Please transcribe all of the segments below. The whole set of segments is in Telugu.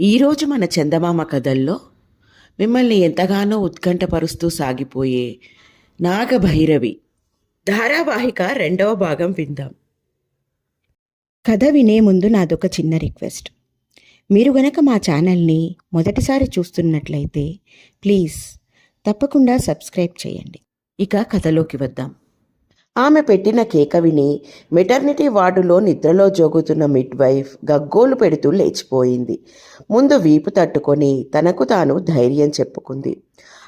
ఈరోజు మన చందమామ కథల్లో మిమ్మల్ని ఎంతగానో ఉత్కంఠపరుస్తూ సాగిపోయే నాగభైరవి. ధారావాహిక రెండవ భాగం విందాం. కథ వినే ముందు నాదొక చిన్న రిక్వెస్ట్. మీరు గనక మా ఛానల్ని మొదటిసారి చూస్తున్నట్లయితే ప్లీజ్ తప్పకుండా సబ్స్క్రైబ్ చేయండి. ఇక కథలోకి వద్దాం. ఆమె పెట్టిన కేక విని మెటర్నిటీ వార్డులో నిద్రలో జోగుతున్న మిడ్ వైఫ్ గగ్గోలు పెడుతూ లేచిపోయింది. ముందు వీపు తట్టుకొని తనకు తాను ధైర్యం చెప్పుకుంది.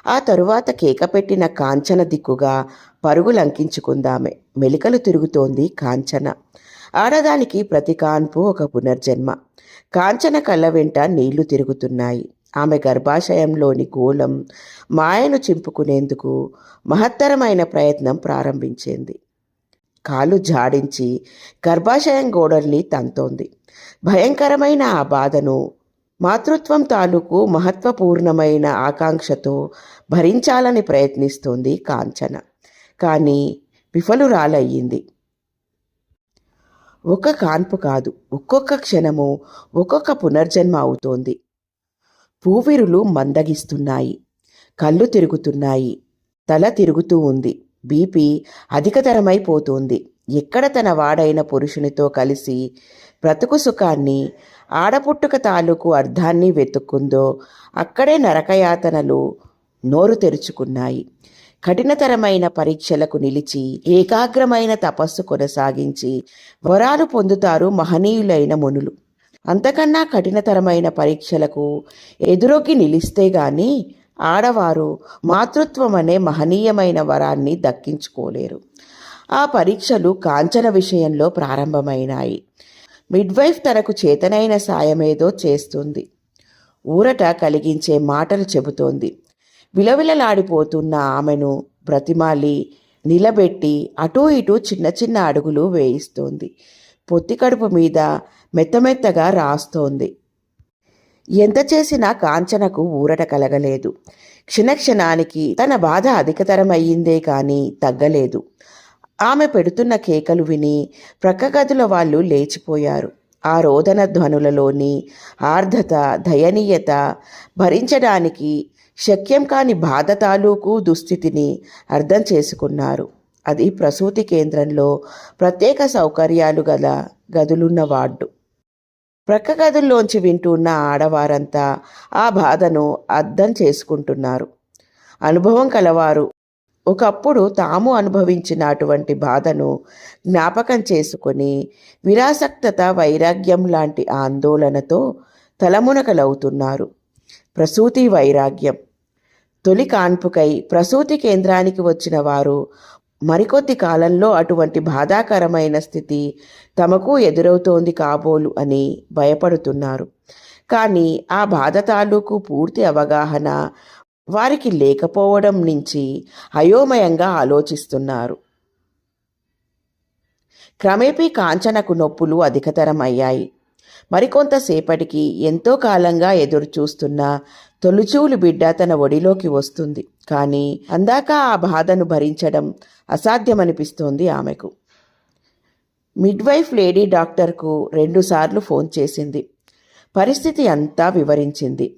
ఆ తరువాత కేక పెట్టిన కాంచన దిక్కుగా పరుగులంకించుకుందామె మెలికలు తిరుగుతోంది కాంచన. ఆడదానికి ప్రతి కాన్పు ఒక పునర్జన్మ. కాంచన కళ్ళ వెంట నీళ్ళు తిరుగుతున్నాయి. ఆమె గర్భాశయంలోని గోళం మాయను చింపుకునేందుకు మహత్తరమైన ప్రయత్నం ప్రారంభించింది. కాలు జాడించి గర్భాశయం గోడల్ని తంతోంది. భయంకరమైన ఆ బాధను మాతృత్వం తాలూకు మహత్వపూర్ణమైన ఆకాంక్షతో భరించాలని ప్రయత్నిస్తోంది కాంచన. కానీ విఫలురాలయ్యింది. ఒక కాన్పు కాదు ఒక్కొక్క క్షణము ఒక్కొక్క పునర్జన్మ అవుతోంది. పూవిరులు మందగిస్తున్నాయి కళ్ళు తిరుగుతున్నాయి తల తిరుగుతూ ఉంది. బీపీ అధికతరమైపోతుంది. ఎక్కడ తన వాడైన పురుషునితో కలిసి బ్రతుకు సుఖాన్ని ఆడపుట్టుక తాలూకు అర్థాన్ని వెతుక్కుందో అక్కడే నరకయాతనలు నోరు తెరుచుకున్నాయి. కఠినతరమైన పరీక్షలకు నిలిచి ఏకాగ్రమైన తపస్సు కొనసాగించి వరాలు పొందుతారు మహనీయులైన మునులు. అంతకన్నా కఠినతరమైన పరీక్షలకు ఎదురొగ్గి నిలిస్తే గాని ఆడవారు మాతృత్వం అనే మహనీయమైన వరాన్ని దక్కించుకోలేరు. ఆ పరీక్షలు కాంచన విషయంలో ప్రారంభమైనాయి. మిడ్వైఫ్ తనకు చేతనైన సాయమేదో చేస్తుంది. ఊరట కలిగించే మాటలు చెబుతోంది. విలవిలలాడిపోతున్న ఆమెను బ్రతిమాలి నిలబెట్టి అటూ ఇటూ చిన్న చిన్న అడుగులు వేయిస్తోంది. పొత్తి కడుపు మీద మెత్తమెత్తగా రాస్తోంది. ఎంత చేసినా కాంచనకు ఊరట కలగలేదు. క్షణక్షణానికి తన బాధ అధికతరమయ్యిందే కానీ తగ్గలేదు. ఆమె పెడుతున్న కేకలు విని ప్రక్క గదుల వాళ్ళు లేచిపోయారు. ఆ రోదన ధ్వనులలోని ఆర్ధత దయనీయత భరించడానికి శక్యం కాని బాధ తాలూకు దుస్థితిని అర్థం చేసుకున్నారు. అది ప్రసూతి కేంద్రంలో ప్రత్యేక సౌకర్యాలు గల గదులున్న వార్డు. ప్రక్క గదుల్లోంచి వింటున్న ఆడవారంతా ఆ బాధను అర్థం చేసుకుంటున్నారు. అనుభవం కలవారు. ఒకప్పుడు తాము అనుభవించిన అటువంటి బాధను జ్ఞాపకం చేసుకొని విరాసక్తత వైరాగ్యం లాంటి ఆందోళనతో తలమునకలవుతున్నారు. ప్రసూతి వైరాగ్యం. తొలి కాన్పుకై ప్రసూతి కేంద్రానికి వచ్చిన వారు మరికొద్ది కాలంలో అటువంటి బాధాకరమైన స్థితి తమకు ఎదురవుతోంది కాబోలు అని భయపడుతున్నారు. కానీ ఆ బాధ తాలూకు పూర్తి అవగాహన వారికి లేకపోవడం నుంచి అయోమయంగా ఆలోచిస్తున్నారు. క్రమేపీ కాంచనకు నొప్పులు అధికతరమయ్యాయి. మరికొంతసేపటికి ఎంతో కాలంగా ఎదురు చూస్తున్న తొలిచూలు బిడ్డ తన ఒడిలోకి వస్తుంది. కానీ అందాక ఆ బాధను భరించడం అసాధ్యమనిపిస్తోంది ఆమెకు. మిడ్వైఫ్ లేడీ డాక్టర్కు రెండుసార్లు ఫోన్ చేసింది. పరిస్థితి అంతా వివరించింది.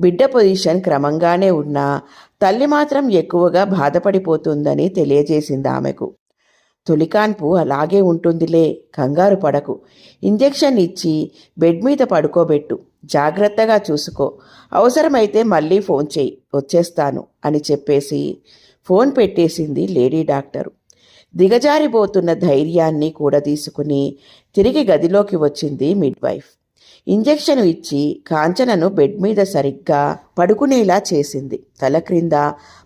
బిడ్డ పొజిషన్ క్రమంగానే ఉన్నా తల్లి మాత్రం ఎక్కువగా బాధపడిపోతుందని తెలియజేసింది ఆమెకు. తొలికాన్పు అలాగే ఉంటుందిలే కంగారు పడకు. ఇంజెక్షన్ ఇచ్చి బెడ్ మీద పడుకోబెట్టు. జాగ్రత్తగా చూసుకో. అవసరమైతే మళ్ళీ ఫోన్ చేయి వచ్చేస్తాను అని చెప్పేసి ఫోన్ పెట్టేసింది లేడీ డాక్టరు. దిగజారిపోతున్న ధైర్యాన్ని కూడా తీసుకుని తిరిగి గదిలోకి వచ్చింది మిడ్వైఫ్ ఇంజెక్షన్ ఇచ్చి కాంచనను బెడ్ మీద సరిగ్గా పడుకునేలా చేసింది. తల క్రింద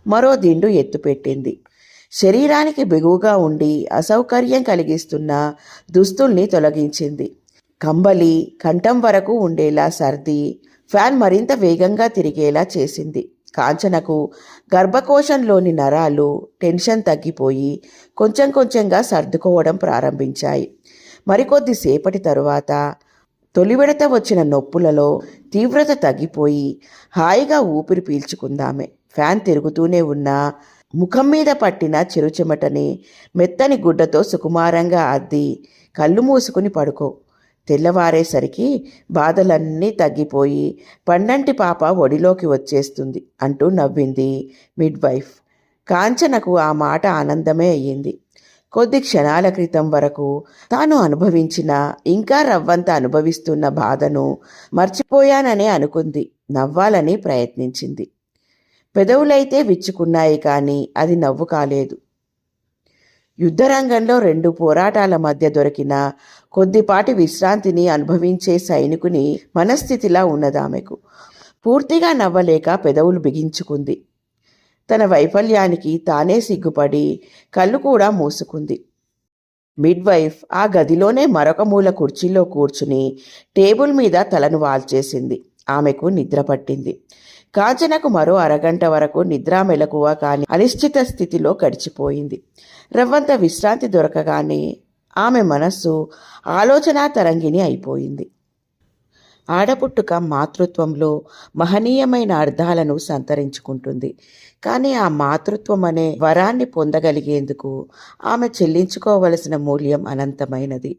మరో దిండు ఎత్తుపెట్టింది. శరీరానికి బిగువుగా ఉండి అసౌకర్యం కలిగిస్తున్న దుస్తుల్ని తొలగించింది. కంబలి కంఠం వరకు ఉండేలా సర్ది ఫ్యాన్ మరింత వేగంగా తిరిగేలా చేసింది. కాంచనకు గర్భకోశంలోని నరాలు టెన్షన్ తగ్గిపోయి కొంచెం కొంచెంగా సర్దుకోవడం ప్రారంభించాయి. మరికొద్దిసేపటి తరువాత తొలివిడత వచ్చిన నొప్పులలో తీవ్రత తగ్గిపోయి హాయిగా ఊపిరి పీల్చుకుందామే. ఫ్యాన్ తిరుగుతూనే ఉన్నా ముఖం మీద పట్టిన చెరుచెమటని మెత్తని గుడ్డతో సుకుమారంగా అద్ది కళ్ళు మూసుకుని పడుకో. తెల్లవారేసరికి బాధలన్నీ తగ్గిపోయి పండంటి పాప ఒడిలోకి వచ్చేస్తుంది అంటూ నవ్వింది మిడ్ వైఫ్ కాంచనకు ఆ మాట ఆనందమే అయ్యింది. కొద్ది క్షణాల క్రితం వరకు తాను అనుభవించిన ఇంకా రవ్వంత అనుభవిస్తున్న బాధను మర్చిపోయాననే అనుకుంది. నవ్వాలని ప్రయత్నించింది. పెదవులైతే విచ్చుకున్నాయి కానీ అది నవ్వు కాలేదు. యుద్ధరంగంలో రెండు పోరాటాల మధ్య దొరికిన కొద్దిపాటి విశ్రాంతిని అనుభవించే సైనికుని మనస్థితిలా ఉన్నదామెకు. పూర్తిగా నవ్వలేక పెదవులు బిగించుకుంది. తన వైఫల్యానికి తానే సిగ్గుపడి కళ్ళు కూడా మూసుకుంది. మిడ్వైఫ్ ఆ గదిలోనే మరొక మూల కుర్చీలో కూర్చుని టేబుల్ మీద తలను వాల్చేసింది. ఆమెకు నిద్ర పట్టింది. కాంచనకు మరో అరగంట వరకు నిద్రా మెలకువ కాని అనిశ్చిత స్థితిలో గడిచిపోయింది. రవ్వంత విశ్రాంతి దొరకగానే ఆమె మనస్సు ఆలోచనా తరంగిణి అయిపోయింది. ఆడపుట్టుక మాతృత్వంలో మహనీయమైన అర్థాలను సంతరించుకుంటుంది. కానీ ఆ మాతృత్వం అనే వరాన్ని పొందగలిగేందుకు ఆమె చెల్లించుకోవలసిన మూల్యం అనంతమైనది.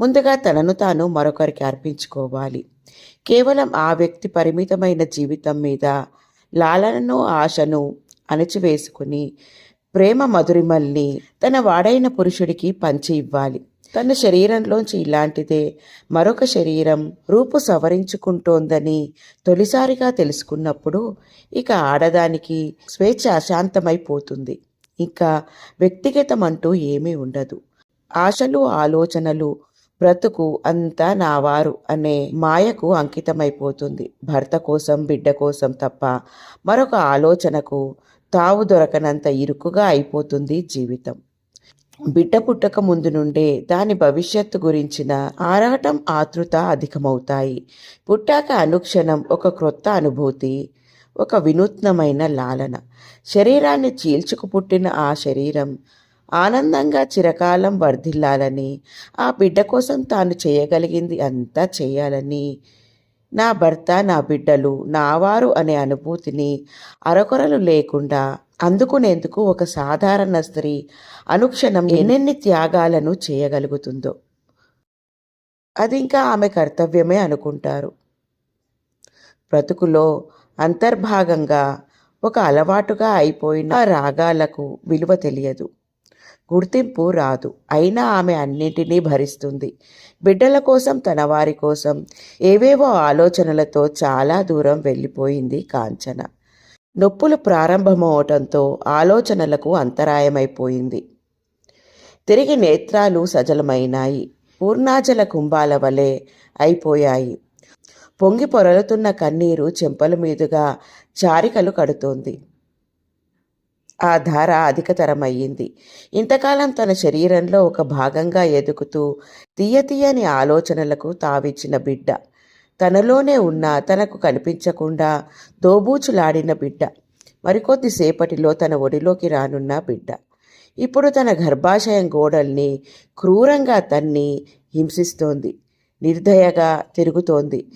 ముందుగా తనను తాను మరొకరికి అర్పించుకోవాలి. కేవలం ఆ వ్యక్తి పరిమితమైన జీవితం మీద లాలనను ఆశను అణచివేసుకుని ప్రేమ మధురిమల్ని తన వాడైన పురుషుడికి పంచి ఇవ్వాలి. తన శరీరంలోంచి ఇలాంటిదే మరొక శరీరం రూపు సవరించుకుంటోందని తొలిసారిగా తెలుసుకున్నప్పుడు ఇక ఆడదానికి స్వేచ్ఛ అశాంతమైపోతుంది. ఇంకా వ్యక్తిగతం అంటూ ఏమీ ఉండదు. ఆశలు ఆలోచనలు బ్రతుకు అంతా నావారు అనే మాయకు అంకితమైపోతుంది. భర్త కోసం బిడ్డ కోసం తప్ప మరొక ఆలోచనకు తావు దొరకనంత ఇరుకుగా అయిపోతుంది జీవితం. బిడ్డ పుట్టక ముందు నుండే దాని భవిష్యత్తు గురించిన ఆరాటం ఆతృత అధికమవుతాయి. పుట్టాక అనుక్షణం ఒక క్రొత్త అనుభూతి ఒక వినూత్నమైన లాలన. శరీరాన్ని చీల్చుకు పుట్టిన ఆ శరీరం ఆనందంగా చిరకాలం వర్ధిల్లాలని ఆ బిడ్డ కోసం తాను చేయగలిగింది అంతా చేయాలని నా భర్త నా బిడ్డలు నావారు అనే అనుభూతిని అరకొరలు లేకుండా అందుకునేందుకు ఒక సాధారణ స్త్రీ అనుక్షణం ఎన్నెన్ని త్యాగాలను చేయగలుగుతుందో. అది ఇంకా ఆమె కర్తవ్యమే అనుకుంటారు. బ్రతుకులో అంతర్భాగంగా ఒక అలవాటుగా అయిపోయిన రాగాలకు విలువ తెలియదు. గుర్తింపు రాదు. అయినా ఆమె అన్నింటినీ భరిస్తుంది. బిడ్డల కోసం తన వారి కోసం ఏవేవో ఆలోచనలతో చాలా దూరం వెళ్ళిపోయింది కాంచన. నొప్పులు ప్రారంభమవటంతో ఆలోచనలకు అంతరాయమైపోయింది. తిరిగి నేత్రాలు సజలమైనాయి. పూర్ణాజల కుంభాల వలె అయిపోయాయి. పొంగి పొరలుతున్న కన్నీరు చెంపల మీదుగా చారికలు కడుతోంది. ఆ ధార అధికతరమయ్యింది. ఇంతకాలం తన శరీరంలో ఒక భాగంగా ఎదుగుతూ తీయ తీయని ఆలోచనలకు తావిచ్చిన బిడ్డ. తనలోనే ఉన్న తనకు కనిపించకుండా దోబూచులాడిన బిడ్డ. మరికొద్దిసేపటిలో తన ఒడిలోకి రానున్న బిడ్డ. ఇప్పుడు తన గర్భాశయం గోడల్ని క్రూరంగా తన్ని హింసిస్తోంది. నిర్దయగా తిరుగుతోంది.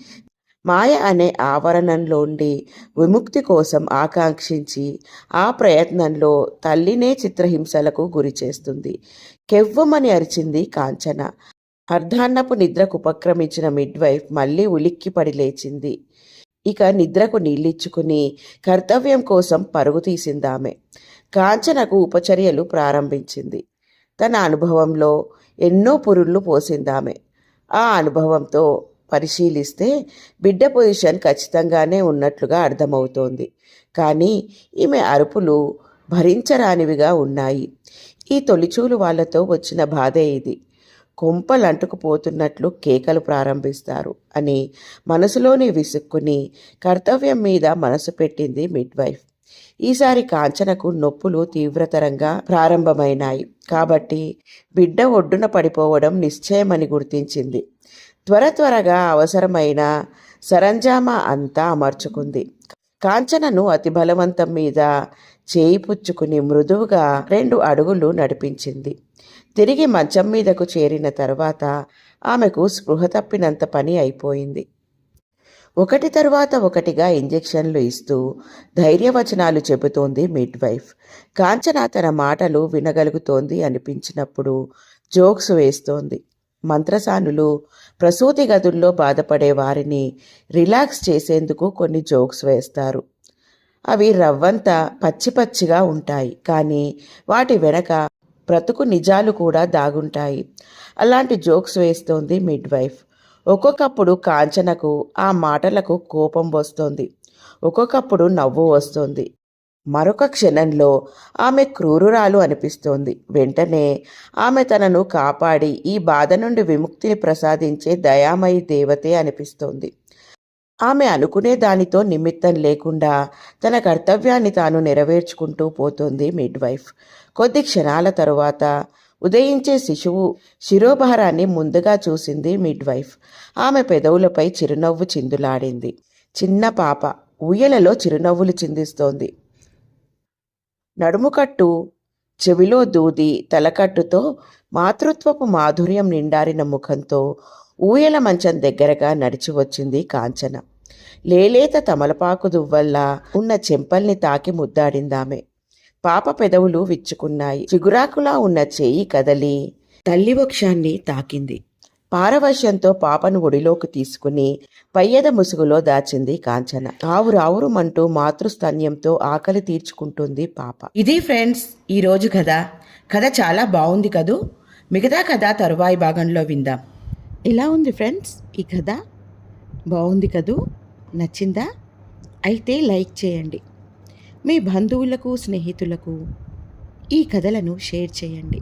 మాయ అనే ఆవరణంలోండి విముక్తి కోసం ఆకాంక్షించి ఆ ప్రయత్నంలో తల్లినే చిత్రహింసలకు గురి చేస్తుంది. కెవ్వమని అరిచింది కాంచన. అర్ధాన్నపు నిద్రకు ఉపక్రమించిన మిడ్వైఫ్ మళ్ళీ ఉలిక్కిపడి లేచింది. ఇక నిద్రకు నీళ్ళిచ్చుకుని కర్తవ్యం కోసం పరుగు తీసిందామె. కాంచనకు ఉపచర్యలు ప్రారంభించింది. తన అనుభవంలో ఎన్నో పురుళ్ళు పోసిందామె. ఆ అనుభవంతో పరిశీలిస్తే బిడ్డ పొజిషన్ ఖచ్చితంగానే ఉన్నట్లుగా అర్థమవుతోంది. కానీ ఈమె అరుపులు భరించరానివిగా ఉన్నాయి. ఈ తొలిచూలు వాళ్ళతో వచ్చిన బాధే ఇది. కొంపలంటుకుపోతున్నట్లు కేకలు ప్రారంభిస్తారు అని మనసులోని విసుక్కుని కర్తవ్యం మీద మనసు పెట్టింది మిడ్వైఫ్ ఈసారి కాంచనకు నొప్పులు తీవ్రతరంగా ప్రారంభమైనాయి. కాబట్టి బిడ్డ ఒడ్డున పడిపోవడం నిశ్చయమని గుర్తించింది. త్వర త్వరగా అవసరమైన సరంజామా అంతా అమర్చుకుంది. కాంచనను అతి బలవంతం మీద చేయి పుచ్చుకుని మృదువుగా రెండు అడుగులు నడిపించింది. తిరిగి మంచం మీదకు చేరిన తర్వాత ఆమెకు స్పృహ తప్పినంత పని అయిపోయింది. ఒకటి తరువాత ఒకటిగా ఇంజెక్షన్లు ఇస్తూ ధైర్యవచనాలు చెబుతోంది మిడ్వైఫ్. కాంచన తన మాటలు వినగలుగుతోంది అనిపించినప్పుడు జోక్స్ వేస్తోంది. మంత్రసానులు ప్రసూతి గదుల్లో బాధపడే వారిని రిలాక్స్ చేసేందుకు కొన్ని జోక్స్ వేస్తారు. అవి రవ్వంతా పచ్చి పచ్చిగా ఉంటాయి కానీ వాటి వెనక బ్రతుకు నిజాలు కూడా దాగుంటాయి. అలాంటి జోక్స్ వేస్తోంది మిడ్ వైఫ్ ఒక్కొక్కప్పుడు కాంచనకు ఆ మాటలకు కోపం వస్తోంది. ఒక్కొక్కప్పుడు నవ్వు వస్తుంది. మరొక క్షణంలో ఆమె క్రూరురాలు అనిపిస్తోంది. వెంటనే ఆమె తనను కాపాడి ఈ బాధ నుండి విముక్తిని ప్రసాదించే దయామయి దేవతే అనిపిస్తోంది. ఆమె అనుకునే దానితో నిమిత్తం లేకుండా తన కర్తవ్యాన్ని తాను నెరవేర్చుకుంటూ పోతుంది మిడ్ వైఫ్ కొద్ది క్షణాల తరువాత ఉదయించే శిశువు శిరోభారాన్ని ముందుగా చూసింది మిడ్ వైఫ్ ఆమె పెదవులపై చిరునవ్వు చిందులాడింది. చిన్న పాప ఊయలలో చిరునవ్వులు చిందిస్తోంది. నడుముకట్టు చెవిలో దూది తలకట్టుతో మాతృత్వపు మాధుర్యం నిండారిన ముఖంతో ఊయల మంచం దగ్గరగా నడిచి వచ్చింది కాంచన. లేలేత తమలపాకు దువ్వల్లా ఉన్న చెంపల్ని తాకి ముద్దాడిందామె. పాప పెదవులు విచ్చుకున్నాయి. చిగురాకులా ఉన్న చేయి కదలి తల్లి వక్షాన్ని తాకింది. పారవశ్యంతో పాపను ఒడిలోకి తీసుకుని పయ్యద ముసుగులో దాచింది కాంచన. ఆవురావురుమంటూ మాతృస్తన్యంతో ఆకలి తీర్చుకుంటుంది పాప. ఇది ఫ్రెండ్స్ ఈరోజు కథ. కథ చాలా బాగుంది కదూ? మిగతా కథ తరువాయి భాగంలో విందాం. ఎలా ఉంది ఫ్రెండ్స్? ఈ కథ బాగుంది కదూ? నచ్చిందా? అయితే లైక్ చేయండి. మీ బంధువులకు స్నేహితులకు ఈ కథలను షేర్ చేయండి.